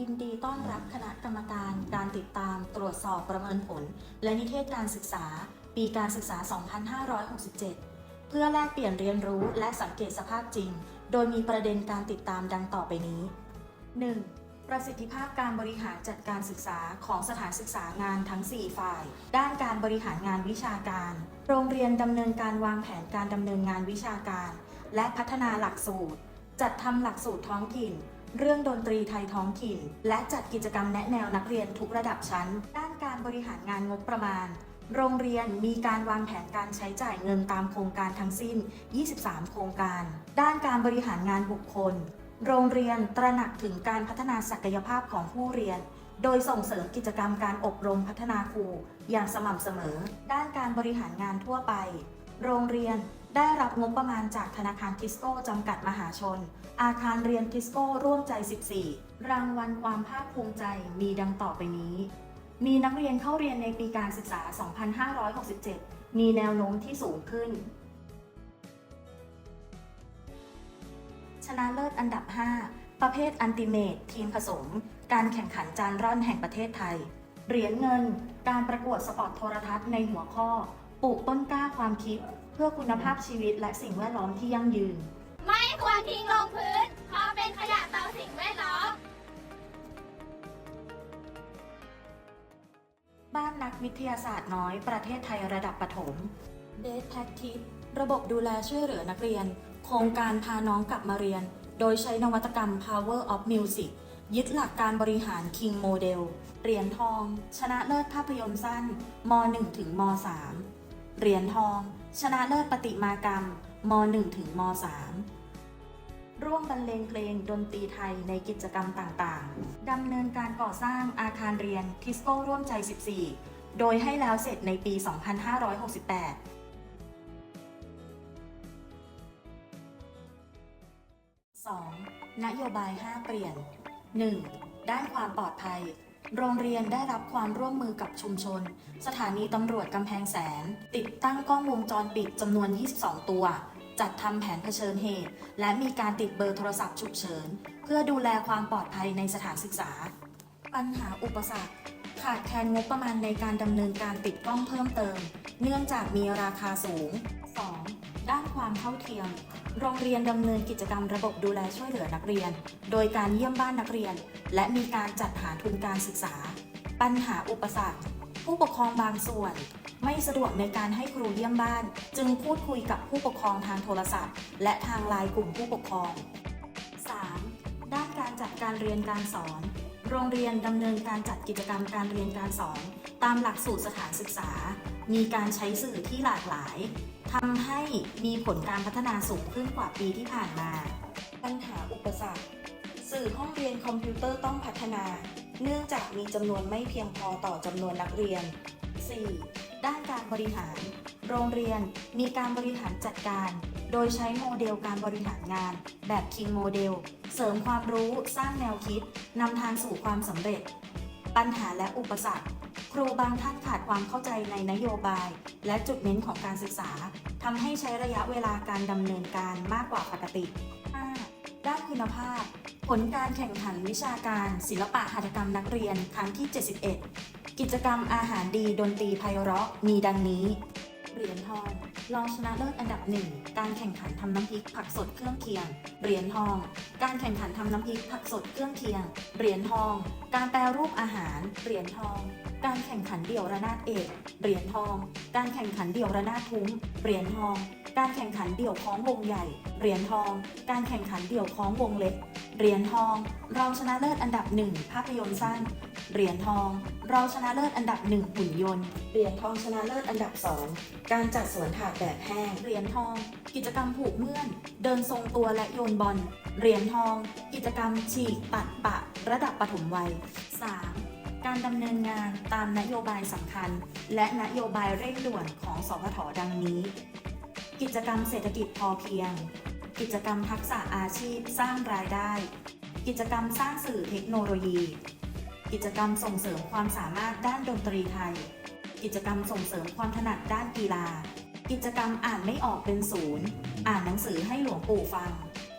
ยินดีต้อนรับคณะกรรมการการติดตามตรวจสอบประเมินผล และนิเทศการศึกษา ปีการศึกษา 2567 เพื่อแลกเปลี่ยนเรียนรู้และสังเกตสภาพจริง โดยมีประเด็นการติดตามดังต่อไปนี้ 1. ประสิทธิภาพการบริหารจัดการศึกษาของสถานศึกษางานทั้ง 4 ฝ่าย ด้านการบริหารงานวิชาการ โรงเรียนดำเนินการวางแผนการดำเนินงานวิชาการ และพัฒนาหลักสูตร จัดทำหลักสูตรท้องถิ่น เรื่องดนตรีไทยท้องถิ่น และจัดกิจกรรมแนะแนวนักเรียนทุกระดับชั้น ด้านการบริหารงานงบประมาณ โรงเรียนมีการวางแผนการใช้จ่ายเงินตามโครงการทั้งสิ้น 23 โครงการ ด้านการบริหารงานบุคคล โรงเรียนตระหนักถึงการพัฒนาศักยภาพของผู้เรียนโดยส่งเสริมกิจกรรมการอบรมพัฒนาครูอย่างสม่ำเสมอ ด้านการบริหารงานทั่วไป โรงเรียน ได้รับงบประมาณจากธนาคารทิสโก้จำกัดมหาชน อาคารเรียนทิสโก้ร่วมใจ 14 รางวัลความภาคภูมิใจมีดังต่อไปนี้ มีนักเรียนเข้าเรียนในปีการศึกษา 2567 มีแนวโน้มที่สูงขึ้น ชนะเลิศอันดับ 5 ประเภทอันติเมตทีมผสม การแข่งขันจานร่อนแห่งประเทศไทย เหรียญเงิน การประกวดสปอตโทรทัศน์ในหัวข้อ ปลูกต้นกล้าความคิด เพื่อคุณภาพชีวิตและสิ่งแวดล้อมที่ยั่งยืน ไม่ควรทิ้งลงพื้น เพราะเป็นขยะต่อสิ่งแวดล้อม บ้านนักวิทยาศาสตร์น้อยประเทศไทยระดับประถม d a t e Practice ระบบดูแลช่วยเหลือนักเรียน โครงการพาน้องกลับมาเรียน โดยใช้นวัตกรรม Power of Music ยึดหลักการบริหาร King Model เหรียญทอง ชนะเลิศภาพยนตร์สั้นม .1 ถึงม .3 เหรียญทอง ชนะเลิศประติมากรรมม .1 ถึงม .3 ร่วมบรรเลงเพลงดนตรีไทยในกิจกรรมต่างๆ ดำเนินการก่อสร้างอาคารเรียนทิสโก้ร่วมใจ 14 โดยให้แล้วเสร็จในปี 2568 2. นโยบาย 5 เปลี่ยน 1. ด้านความปลอดภัย โรงเรียนได้รับความร่วมมือกับชุมชน สถานีตำรวจกำแพงแสน ติดตั้งกล้องวงจรปิดจำนวน 22 ตัว จัดทำแผนเผชิญเหตุ และมีการติดเบอร์โทรศัพท์ฉุกเฉิน เพื่อดูแลความปลอดภัยในสถานศึกษา ปัญหาอุปสรรคขาดแคลนงบประมาณในการดำเนินการติดกล้องเพิ่มเติม เนื่องจากมีราคาสูง 2. ด้านความเท่าเทียม โรงเรียนดำเนินกิจกรรมระบบดูแลช่วยเหลือนักเรียน โดยการเยี่ยมบ้านนักเรียน และมีการจัดหาทุนการศึกษา ปัญหาอุปสรรค ผู้ปกครองบางส่วน ไม่สะดวกในการให้ครูเยี่ยมบ้าน จึงพูดคุยกับผู้ปกครองทางโทรศัพท์ และทางไลน์กลุ่มผู้ปกครอง 3. ด้านการจัดการเรียนการสอน โรงเรียนดำเนินการจัดกิจกรรมการเรียนการสอน ตามหลักสูตรสถานศึกษา มีการใช้สื่อที่หลากหลาย ทำให้มีผลการพัฒนาสูงขึ้นกว่าปีที่ผ่านมา ปัญหาอุปสรรค สื่อห้องเรียนคอมพิวเตอร์ต้องพัฒนา เนื่องจากมีจำนวนไม่เพียงพอต่อจำนวนนักเรียน 4. ด้านการบริหาร โรงเรียนมีการบริหารจัดการ โดยใช้โมเดลการบริหารงาน แบบ King Model เสริมความรู้สร้างแนวคิดนำทางสู่ความสำเร็จ ปัญหาและอุปสรรคครูบางท่านขาดความเข้าใจในนโยบาย และจุดเน้นของการศึกษา ทำให้ใช้ระยะเวลาการดำเนินการมากกว่าปกติ 5. ด้านคุณภาพ ผลการแข่งขันวิชาการ ศิลปะหัตถกรรมนักเรียนครั้งที่ 71 กิจกรรมอาหารดีดนตรีไพเราะมีดังนี้เหรียญทองรองชนะเลิศอันดับหนึ่งการแข่งขันทำน้ำพริกผักสดเครื่องเคียง เหรียญทอง การแข่งขันทำน้ำพริกผักสดเครื่องเคียง เหรียญทอง การแปรรูปอาหาร เหรียญทอง การแข่งขันเดี่ยวระนาดเอกเหรียญทอง การแข่งขันเดี่ยวระนาดทุ้มเหรียญทอง การแข่งขันเดี่ยวคล้องวงใหญ่เหรียญทอง การแข่งขันเดี่ยวคล้องวงเล็กเหรียญทองรองชนะเลิศอันดับหนึ่งภาพยนตร์สั้นเหรียญทองรองชนะเลิศอันดับหนึ่งหุ่นยนต์เหรียญทองชนะเลิศอันดับสองการจัดสวนถาดแบบแห้งเหรียญทอง กิจกรรมผูกเมื่อน เดินทรงตัวและโยนบอลเหรียญทอง กิจกรรมฉีกปัดปะ ระดับปฐมวัย 3. การดำเนินงานตามนโยบายสำคัญ และนโยบายเร่งด่วนของสพทดังนี้ กิจกรรมเศรษฐกิจพอเพียง กิจกรรมทักษะอาชีพสร้างรายได้ กิจกรรมสร้างสื่อเทคโนโลยี กิจกรรมส่งเสริมความสามารถด้านดนตรีไทย กิจกรรมส่งเสริมความถนัดด้านกีฬา กิจกรรมอ่านไม่ออกเป็นศูนย์ อ่านหนังสือให้หลวงปู่ฟัง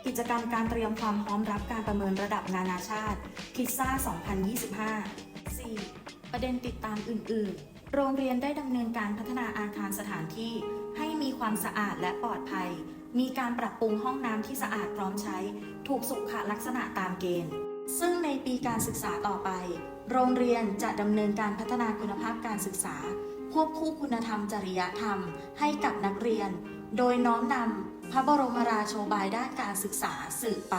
กิจกรรมการเตรียมความพร้อมรับการประเมินระดับนานาชาติพิซซ่า 2025 4. ประเด็นติดตามอื่น ๆ โรงเรียนได้ดำเนินการพัฒนาอาคารสถานที่ ให้มีความสะอาดและปลอดภัย มีการปรับปรุงห้องน้ำที่สะอาดพร้อมใช้ ถูกสุขลักษณะตามเกณฑ์ ซึ่งในปีการศึกษาต่อไป โรงเรียนจะดำเนินการพัฒนาคุณภาพการศึกษา ควบคู่คุณธรรมจริยธรรม ให้กับนักเรียน โดยน้อมนำพระบรมราโชบายด้านการศึกษาสืบไป